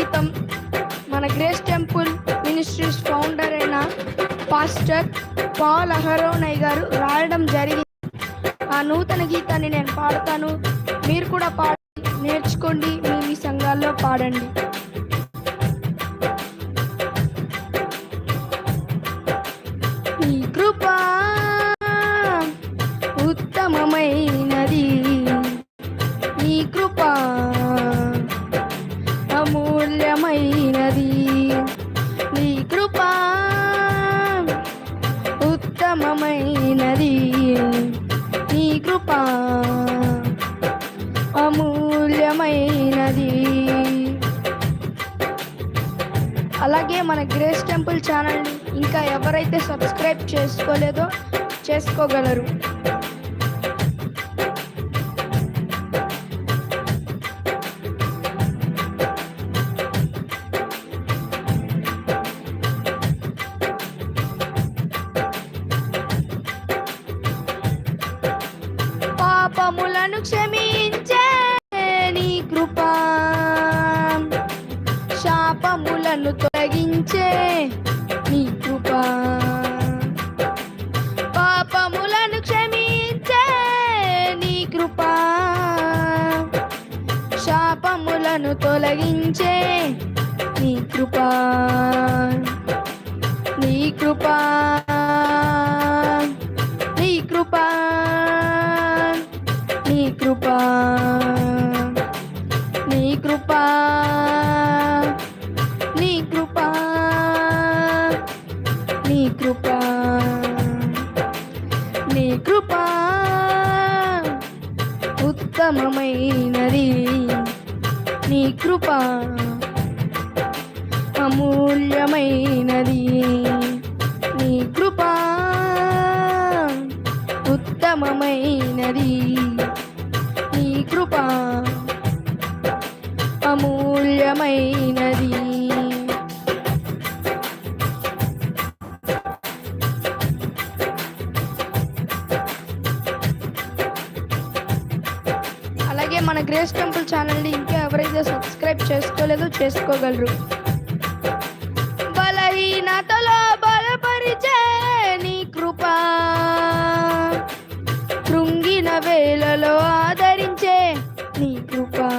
గీతం మన grace temple ministries founder అయిన పాస్టర్ పాల్ అహరోనయ్ గారు రాయడం జరిగింది. ఆ నూతన గీతాన్ని నేను పాడతాను. మీరు కూడా పాడి నేర్చుకోండి మీ మీ సంఘాల్లో పాడండి. మన గ్రేస్ టెంపుల్ ఛానల్ని ఇంకా ఎవరైతే సబ్స్క్రైబ్ చేసుకోలేదో చేసుకోగలరు. కృపా అమూల్యమైనది. నీ కృపా ఉత్తమమైనది. నీ కృప అమూల్యమైనది. అలాగే మన గ్రేస్ టెంపుల్ ఛానల్ని ఇంకా ఎవరైతే సబ్స్క్రైబ్ చేసుకోలేదో చేసుకోగలరు. బలహీనతలో బలపరిచే నీ కృపా. కృంగిన వేలలో ఆదరించే నీ కృపా.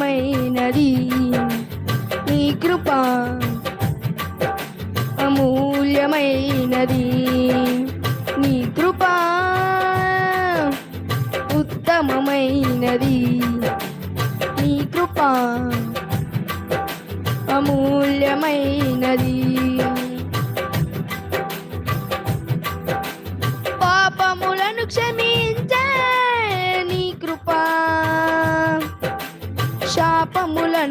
అమూల్యమైనది నీ కృపా అమూల్యమైనది. నీ కృప ఉత్తమమైనది. నీ కృపా అమూల్యమైనది.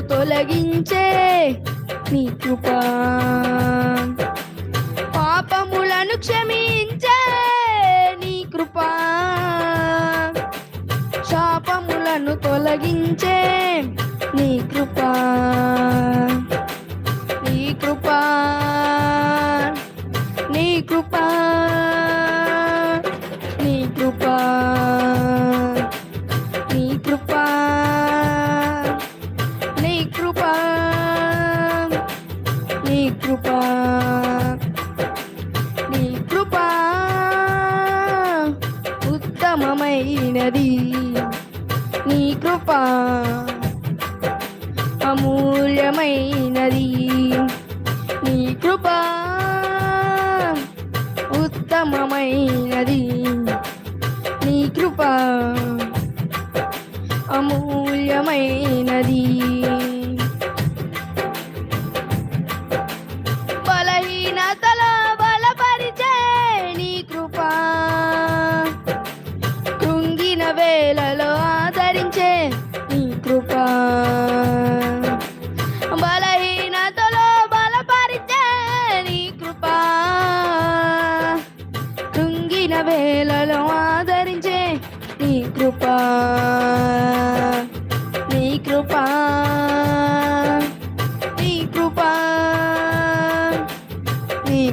శాపములను తొలగించే నీ కృపా. పాపములను క్షమించే నీ కృపా. శాపములను తొలగించే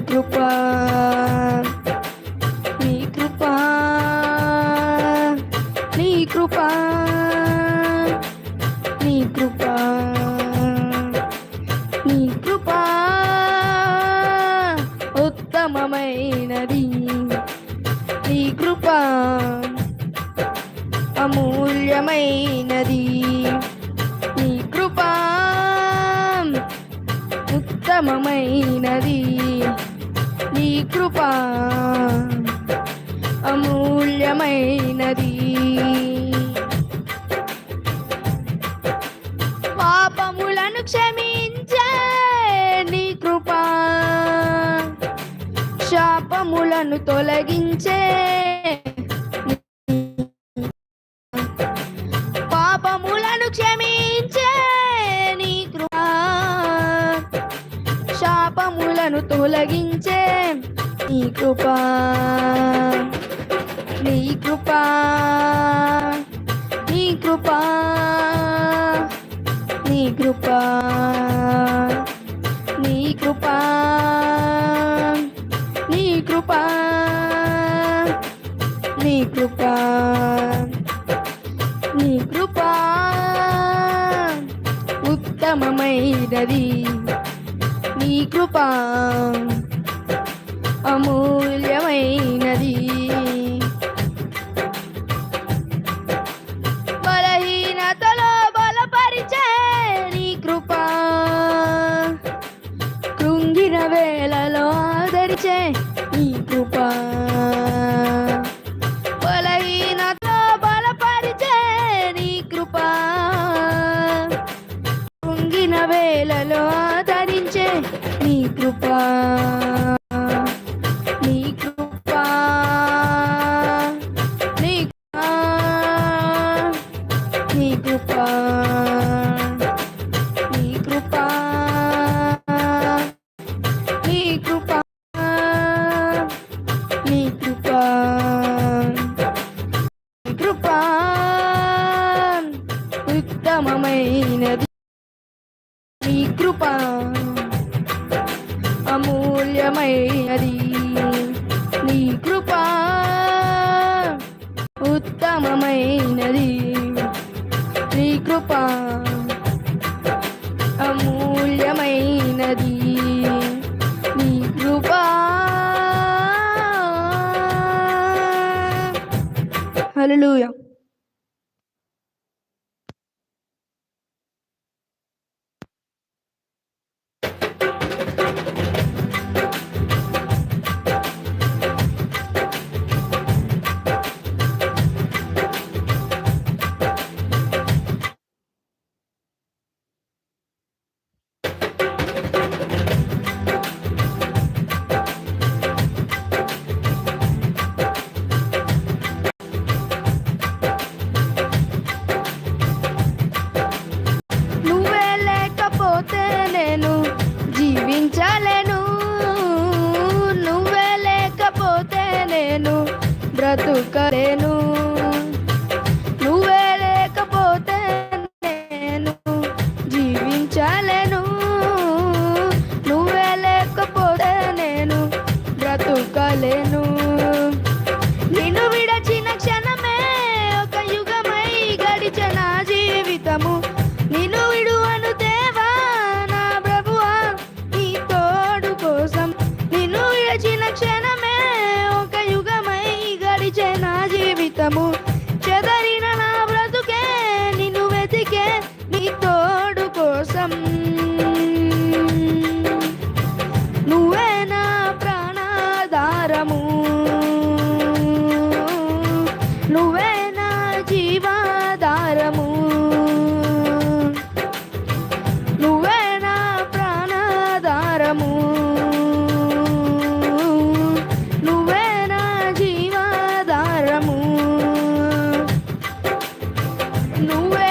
preocupar. గౌరీ పాపములను క్షమించే నీ కృప శాపములను తొలగించే కృప నీ కృప నీ కృప ఉత్తమమైనది. నీ కృప అమూల్య వేలలో ఆదరించే నీ కృపా. విలువైనది నీ కృప అమూల్యమైనది. నీ కృప. Hello No way.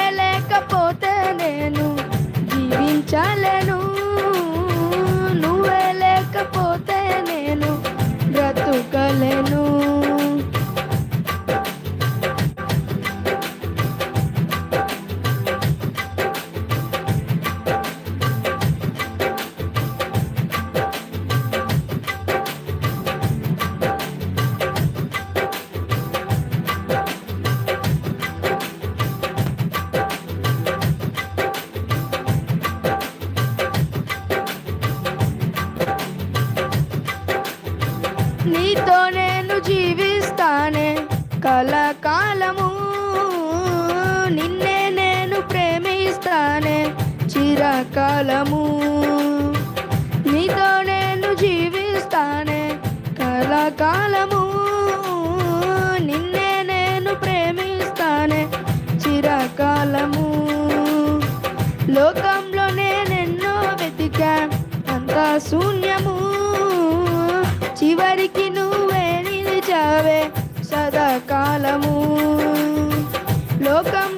నేను జీవిస్తానే కలకాలము. నిన్నే నేను ప్రేమిస్తానే చిరకాలము. నీతో నేను జీవిస్తానే కలకాలము. నిన్నే నేను ప్రేమిస్తానే చిరకాలము. లోకంలో నేనెన్నో వెతికా అంతా శూన్య బలము లోకం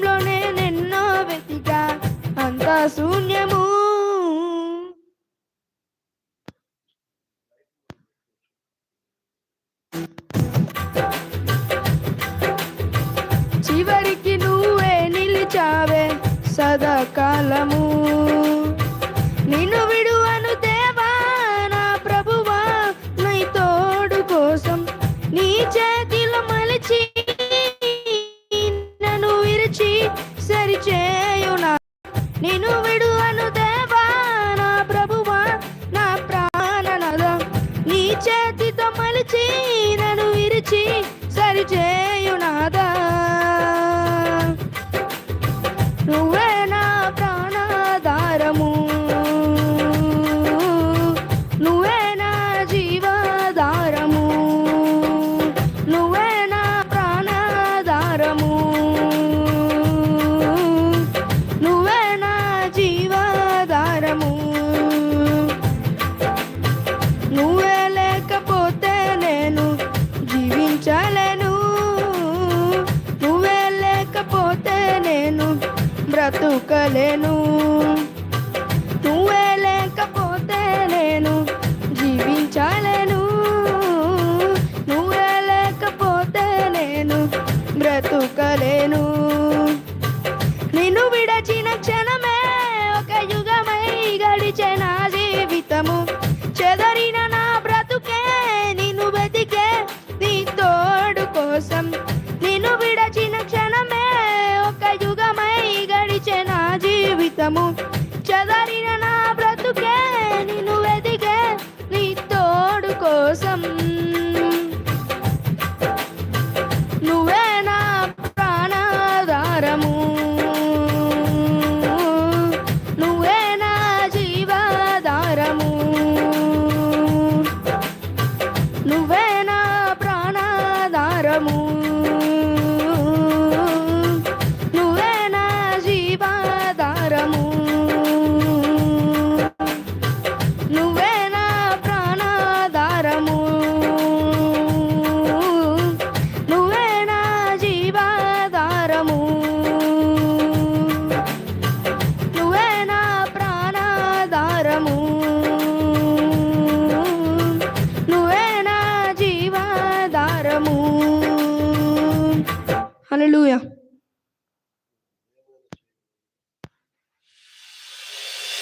మరువలేను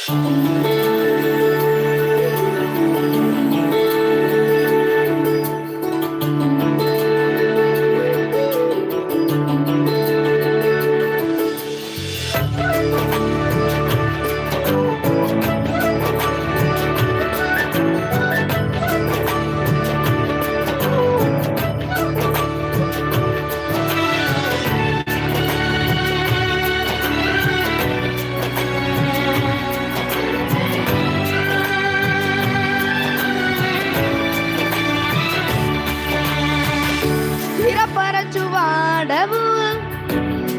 Mm-hmm.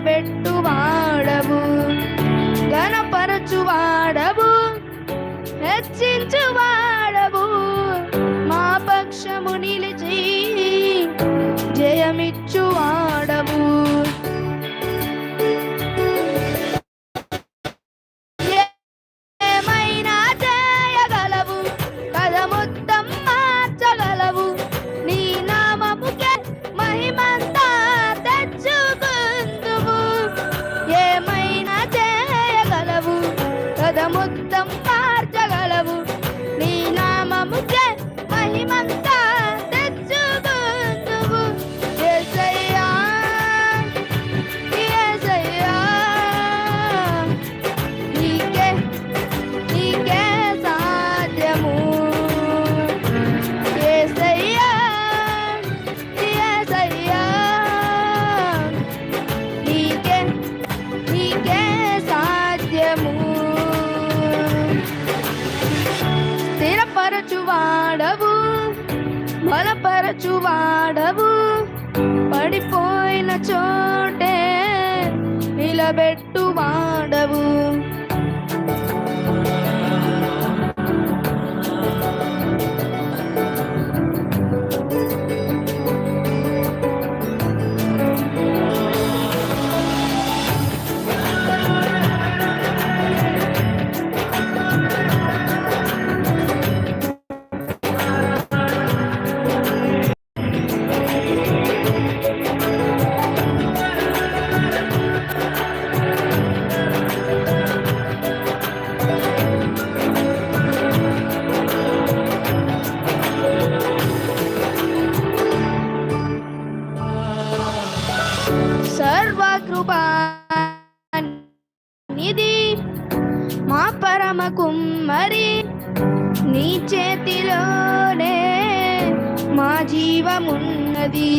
బెట్టు వాడవు గణపరచు వాడవు గణపరచువాడవు హెచ్చించువాడు నీ చేతిలోనే మా జీవమున్నది.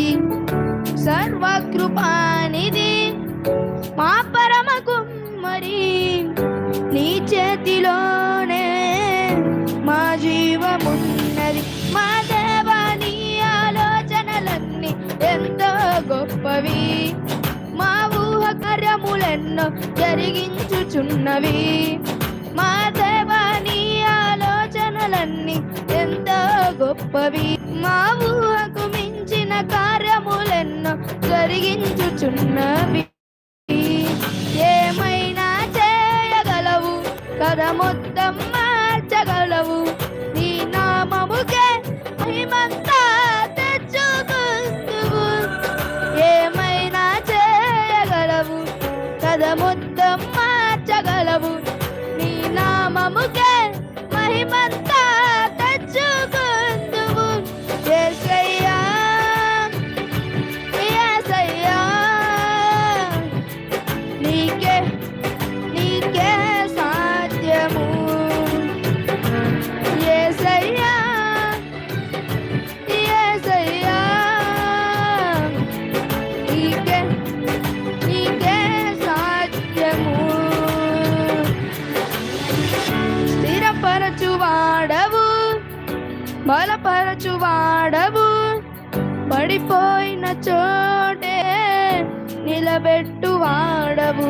సర్వకృపానిది మా పరమ కుమ్మరి నీ చేతిలోనే మా జీవమున్నది. మా దేవా నీ ఆలోచనలన్నీ ఎంతో గొప్పవి. మా ఊహ కార్యములెన్నో జరిగించుచున్నవి. మా దేవ కార్యములన్నీ ఎంత గొప్పవి. మా ఊహకు మించిన కార్యములెన్నో జరిగించుచున్నవి. ఏమైనా చేయగలవు? కదమొద్దు పడిపోయిన చోటే నిలబెట్టువాడవు.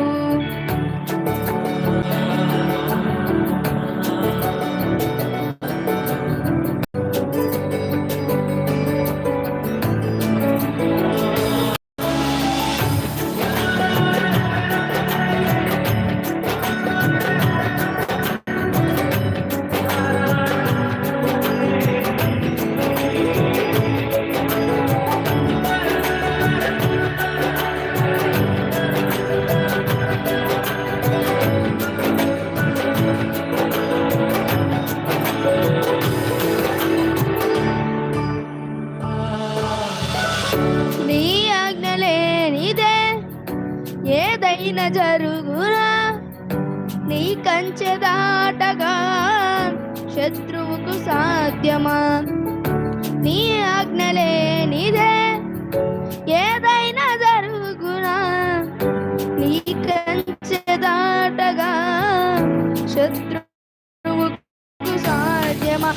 శత్రువుకు సాధ్యమా?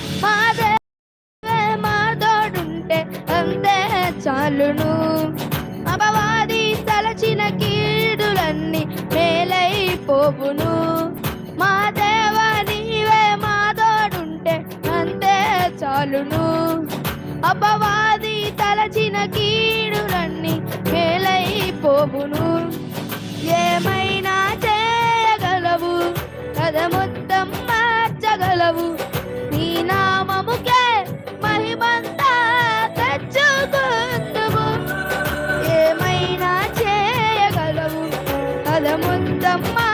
అంతే చాలును. అపవాది తలచిన కీడులన్నీ మేలైపోవును. మా దేవ నీవే అంతే చాలును. అపవాది తలచిన కీడులన్నీ మేలైపోవును. ఏమై I'm on.